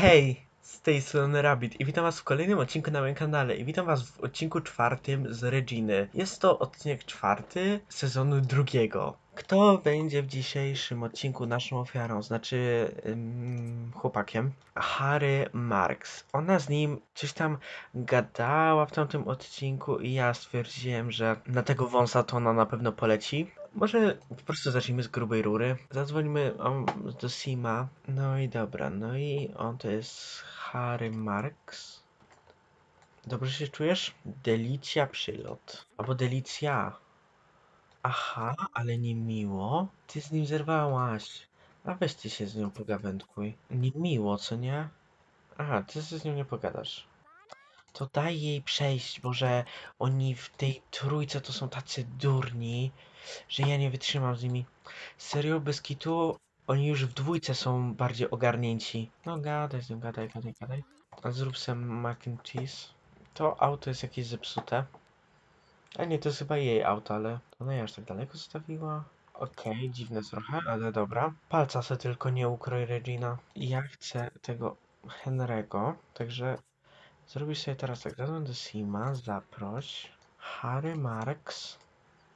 Hej, z tej strony Rabbit i witam was w kolejnym odcinku na moim kanale i witam was w odcinku czwartym z Reginy. Jest to odcinek czwarty sezonu drugiego. Kto będzie w dzisiejszym odcinku naszą ofiarą, znaczy chłopakiem? Harry Marks. Ona z nim coś tam gadała w tamtym odcinku i ja stwierdziłem, że na tego wąsa to ona na pewno poleci. Może po prostu zacznijmy z grubej rury. Zadzwońmy o, do Sima. No i dobra, no i on to jest Harry Marks. Dobrze się czujesz? Delicja przylot. Albo Delicja. Aha, ale nie miło. Ty z nim zerwałaś. A weź ty się z nią pogawędkuj. Nie miło, co nie? Aha, ty się z nią nie pogadasz. To daj jej przejść, bo że oni w tej trójce to są tacy durni, że ja nie wytrzymam z nimi. Serio, bez kitu, oni już w dwójce są bardziej ogarnięci. No gadaj z nim, gadaj, gadaj, gadaj. A zrób sobie mac and cheese. To auto jest jakieś zepsute. A nie, to jest chyba jej auto, ale ona je aż tak daleko zostawiła. Okej, dziwne trochę, ale dobra. Palca se tylko nie ukroj, Regina. Ja chcę tego Henry'ego, także zrobisz sobie teraz. Zadzwoń do Sima, zaproś. Harry Marks.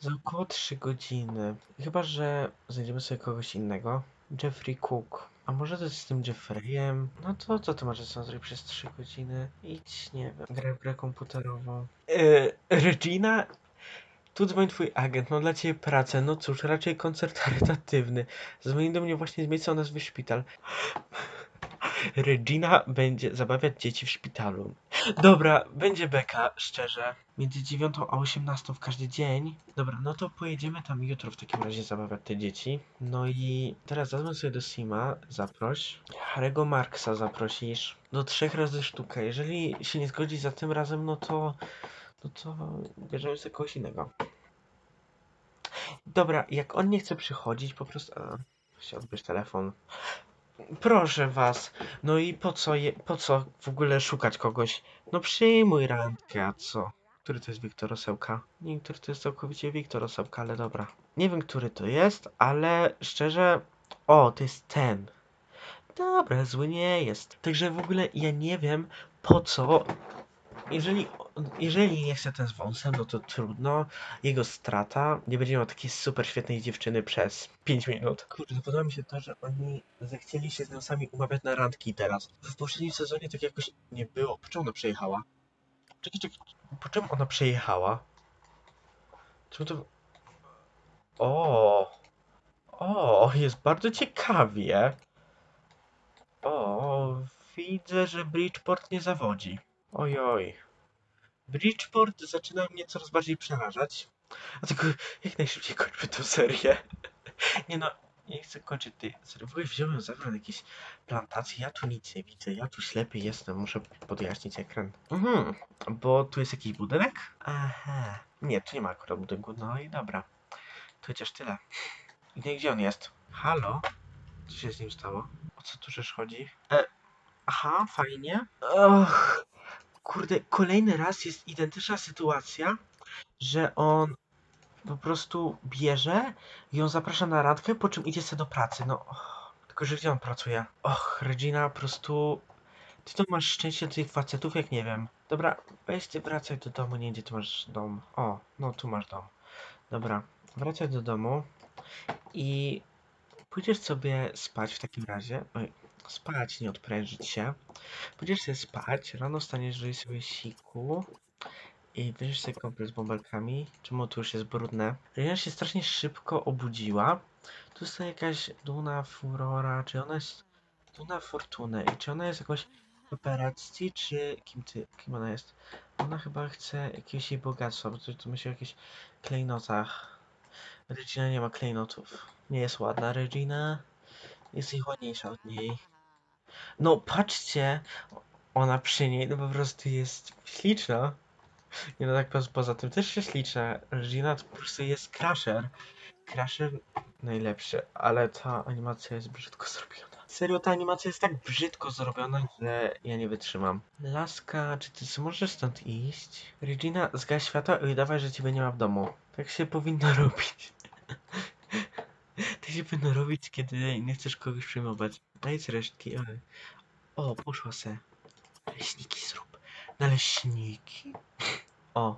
Za około 3 godziny. Chyba, że znajdziemy sobie kogoś innego. Jeffrey Cook. A może to jest z tym Jeffreyem? No to co ty możesz sam zrobić przez 3 godziny? Idź, nie wiem, grę w grę komputerową. Yy, Regina? Tu dzwoni twój agent, no dla ciebie pracę. No cóż, raczej koncert charytatywny. Dzwoni do mnie właśnie z miejsca o nazwie szpital. Regina będzie zabawiać dzieci w szpitalu. Dobra, będzie beka, szczerze. Między 9 a 18 w każdy dzień. Dobra, no to pojedziemy tam jutro w takim razie zabawiać te dzieci. No i teraz zadzwoń sobie do Sima, zaproś. Harego Marksa zaprosisz. Do trzech razy sztukę. Jeżeli się nie zgodzi za tym razem, no to... No to bierzemy sobie kogoś innego. Dobra, jak on nie chce przychodzić, po prostu... A, się odbierz telefon. Proszę was. No i po co, je, po co w ogóle szukać kogoś? No przyjmuj randkę, a co? Który to jest Wiktor Osełka? Nie, który to jest całkowicie Wiktor Osełka, ale dobra. Nie wiem, który to jest, ale szczerze... O, to jest ten. Dobra, zły nie jest. Także w ogóle ja nie wiem, po co... Jeżeli, jeżeli nie chce ten z wąsem, no to trudno. Jego strata. Nie będzie miał takiej super świetnej dziewczyny przez 5 minut. Kurde, podoba mi się to, że oni zechcieli się z nią sami umawiać na randki teraz. W poprzednim sezonie tak jakoś nie było. Po czym ona przejechała? Czekaj, czekaj. Po czym ona przejechała? Czemu to... O, o, jest bardzo ciekawie. O, widzę, że Bridgeport nie zawodzi. Ojoj. Bridgeport zaczyna mnie coraz bardziej przerażać. A tylko jak najszybciej kończmy tę serię. Nie no, nie chcę kończyć tej serii. W ogóle wziąłem zebrać jakieś plantacje. Ja tu nic nie widzę. Ja tu ślepy jestem. Muszę podjaśnić ekran. Mhm. Bo tu jest jakiś budynek? Aha. Nie, tu nie ma akurat budynku. No i dobra. To chociaż tyle. Nie, gdzie on jest? Halo? Co się z nim stało? O co tu rzecz chodzi? E, aha, fajnie. Och. Kurde, kolejny raz jest identyczna sytuacja, że on po prostu bierze ją zaprasza na randkę, po czym idzie sobie do pracy. No, och, tylko że gdzie on pracuje? Och, Regina, po prostu ty to masz szczęście do tych facetów, jak nie wiem. Dobra, weź ty wracaj do domu, nie gdzie ty masz dom. O, no tu masz dom. Dobra, wracaj do domu i pójdziesz sobie spać w takim razie. Oj, spać, nie odprężyć się. Pójdziesz sobie spać, rano staniesz, że sobie siku i bierzesz sobie kąpiel z bąbelkami. Czemu tu już jest brudne? Regina się strasznie szybko obudziła. Tu jest to jakaś Duna Furora, czy ona jest Duna Fortune i czy ona jest jakąś operacji, czy kim ty, kim ona jest? Ona chyba chce jakiegoś jej bogactwa, bo to, to myśli o jakichś klejnotach. Regina nie ma klejnotów. Nie jest ładna Regina. Jest ich ładniejsza od niej. No patrzcie, ona przy niej no po prostu jest śliczna. Nie no tak poza, poza tym też jest śliczna. Regina to po prostu jest Crusher. Crusher najlepszy, ale ta animacja jest brzydko zrobiona. Serio, ta animacja jest tak brzydko zrobiona, że ja nie wytrzymam. Laska, czy ty możesz stąd iść? Regina, zgaś światła i udawaj, że ciebie nie ma w domu. Tak się powinno robić. tak się powinno robić, kiedy nie chcesz kogoś przyjmować. Daj resztki, ale... O, poszła se. Naleśniki zrób. Naleśniki? O.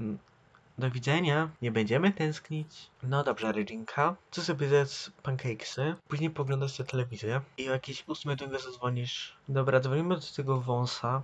mm, Do widzenia. Nie będziemy tęsknić. No dobrze, Reginka. Co sobie zjedz pancakesy. Później poglądasz telewizję. I o jakieś ósmej do niego zadzwonisz. Dobra, dzwonimy do tego wąsa.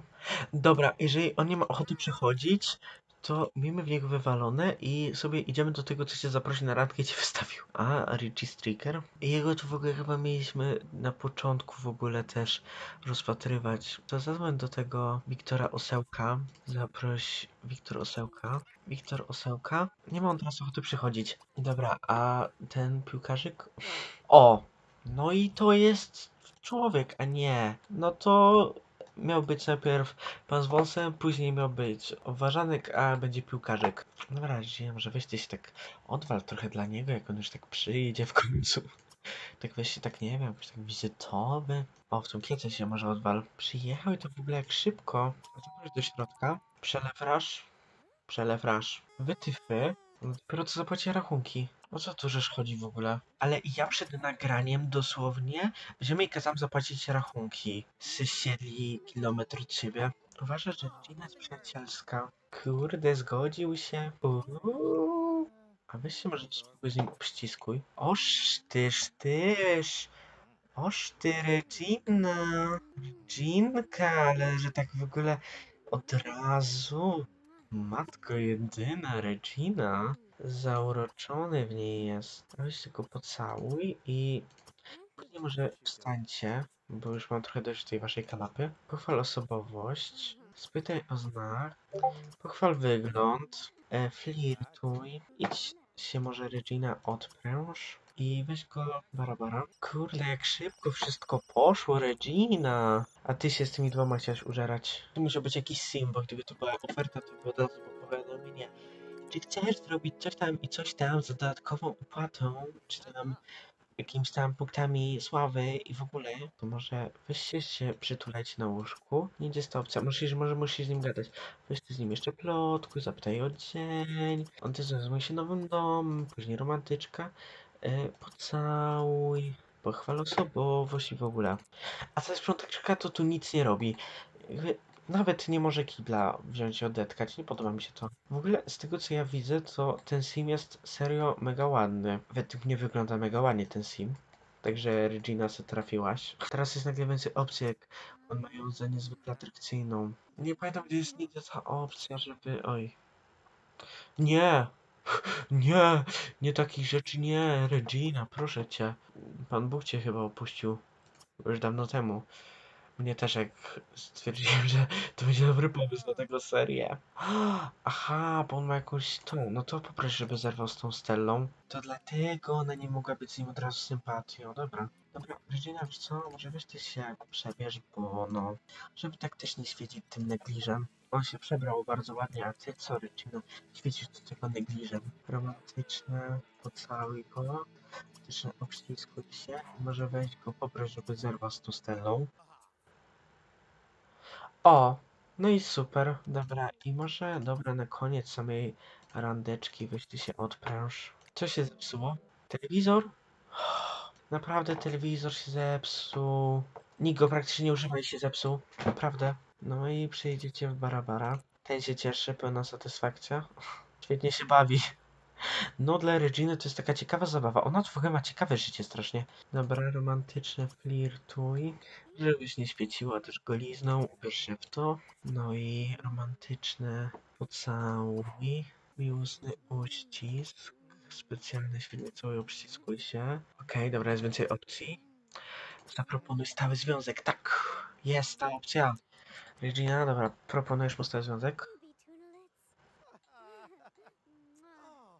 Dobra, jeżeli on nie ma ochoty przychodzić, to miejmy w niego wywalone i sobie idziemy do tego, co cię zaprosi na randkę i cię wystawił. A, Richie Stricker. Jego tu w ogóle chyba mieliśmy na początku w ogóle też rozpatrywać. To zadzwoń do tego Wiktora Osełka. Zaproś Wiktor Osełka. Wiktor Osełka. Nie ma on teraz ochoty przychodzić. Dobra, a ten piłkarzyk? O! No i to jest człowiek, a nie. No to miał być najpierw pan z wąsem, później miał być obważanek, a będzie piłkarzyk. Dobra, Żyję, może weź ty się tak odwal trochę dla niego, jak on już tak przyjdzie w końcu. Tak weź się tak, nie wiem, jakoś tak wizytowy. O, w tą kiecę się może odwal. Przyjechał i to w ogóle jak szybko. Tu do środka. Przelew rasz. Przelew rasz. Wytyfy. No, Dopiero co zapłaci rachunki. O co tu żeż chodzi w ogóle? Ale ja przed nagraniem dosłownie wziąłem i kazałem zapłacić rachunki. Sysiedli kilometr od siebie. Uważasz, że rodzina jest przyjacielska. Kurde, zgodził się. Uuu. A weź się może z nim obściskuj. Oż ty, sztyż. Oż ty, Regina. Reginka, ale że tak w ogóle od razu. Matko jedyna, Regina. Zauroczony w niej jest. Weź tylko pocałuj i później może wstańcie, bo już mam trochę dość tej waszej kanapy. Pochwal osobowość, spytaj o znak, pochwal wygląd, e, flirtuj, idź się może Regina odpręż i weź go Barabara. Kurde, jak szybko wszystko poszło, Regina! A ty się z tymi dwoma chciałaś użerać. To musiał być jakiś sim, bo gdyby to była oferta, to by od razu powiadomienie. Czy chcesz zrobić coś tam i coś tam za dodatkową opłatą, czy tam jakimiś tam punktami sławy i w ogóle, to może weźcie się przytulać na łóżku. Nie jest to opcja, musisz, może musisz z nim gadać. Weź ty z nim jeszcze plotkuj, zapytaj o dzień. On też zajmuje się nowym domem, później romantyczka. E, pocałuj, pochwal osobowość i w ogóle. A ta sprzątaczka to tu nic nie robi. Nawet nie może kibla wziąć i odetkać, nie podoba mi się to. W ogóle z tego co ja widzę, to ten sim jest serio mega ładny. Według mnie wygląda mega ładnie ten sim. Także Regina se trafiłaś. Teraz jest nagle więcej opcji, jak on ma ją za niezwykle atrakcyjną. Nie pamiętam gdzie jest nigdzie ta opcja, żeby... Oj. Nie! Nie! Nie takich rzeczy nie! Regina, proszę cię. Pan Bóg cię chyba opuścił. Już dawno temu. Mnie też jak stwierdziłem, że to będzie dobry pomysł na tego serię. Aha, bo on ma jakąś tą, no to poproszę, żeby zerwał z tą Stellą. To dlatego ona nie mogła być z nim od razu sympatią, dobra. Dobra, Regina, wiesz co, może weź ty się przebierz, bo no, żeby tak też nie świecić tym negliżem. On się przebrał bardzo ładnie, a ty co, Regina, świecisz do tego negliżem. Romantyczne, pocałuj go, romantyczne, obściskuj się, może weź go, poproś, żeby zerwał z tą Stellą. O, no i super, dobra, i może, dobra, na koniec samej randeczki weź się odpręż. Co się zepsuło? Telewizor? Naprawdę telewizor się zepsuł. Nikt go praktycznie nie używa i się zepsuł. Naprawdę. No i przyjedziecie w Barabara. Ten się cieszy, pełna satysfakcja. Świetnie się bawi. No dla Reginy to jest taka ciekawa zabawa. Ona ogóle ma ciekawe życie strasznie. Dobra, romantyczne flirtuj. Żebyś nie świeciła też golizną, ubierz się w to. No i romantyczne pocałuj. Miłosny uścisk. Specjalny świetnie cały obściskuj się. Okej, dobra, jest więcej opcji. Zaproponuj stały związek. Tak, jest ta opcja. Regina, dobra, proponujesz mu stały związek?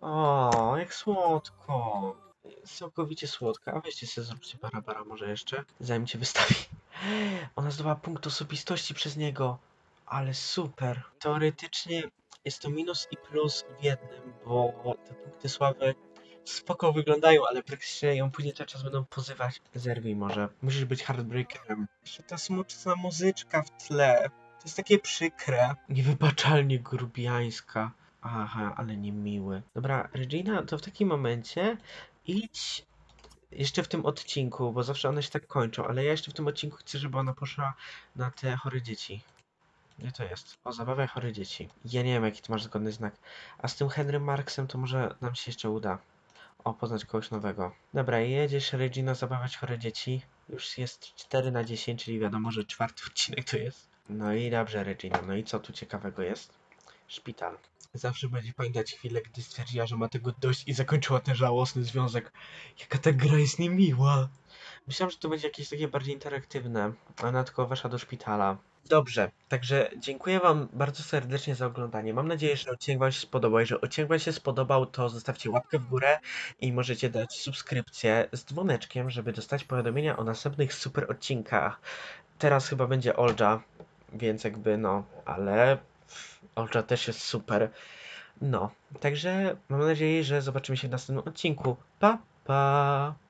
O, jak słodko. Całkowicie słodka. A weźcie sobie zróbcie barabara może jeszcze, zanim cię wystawi. Ona zdobyła punkt osobistości przez niego. Ale super. Teoretycznie jest to minus i plus w jednym, bo te punkty sławy spoko wyglądają, ale praktycznie ją później cały czas będą pozywać. Zerwij może. Musisz być heartbreakerem. Jeszcze ta smutna muzyczka w tle. To jest takie przykre. Niewybaczalnie grubiańska. Aha, ale niemiły. Dobra, Regina, to w takim momencie idź jeszcze w tym odcinku, bo zawsze one się tak kończą, ale ja jeszcze w tym odcinku chcę, żeby ona poszła na te chore dzieci. Gdzie to jest? O, zabawia chore dzieci. Ja nie wiem, jaki ty masz zgodny znak. A z tym Henry Marksem to może nam się jeszcze uda. O, poznać kogoś nowego. Dobra, jedziesz Regina zabawiać chore dzieci. Już jest 4 na 10, czyli wiadomo, że czwarty odcinek to jest. No i dobrze, Regina. No i co tu ciekawego jest? Szpital. Zawsze będzie pamiętać chwilę, gdy stwierdziła, że ma tego dość i zakończyła ten żałosny związek. Jaka ta gra jest niemiła. Myślałem, że to będzie jakieś takie bardziej interaktywne, a ona tylko weszła do szpitala. Dobrze, także dziękuję Wam bardzo serdecznie za oglądanie. Mam nadzieję, że odcinek Wam się spodobał. Jeżeli odcinek Wam się spodobał, to zostawcie łapkę w górę i możecie dać subskrypcję z dzwoneczkiem, żeby dostać powiadomienia o następnych super odcinkach. Teraz chyba będzie Olja, więc jakby no, ale Olja też jest super. No, także mam nadzieję, że zobaczymy się w następnym odcinku. Pa, pa!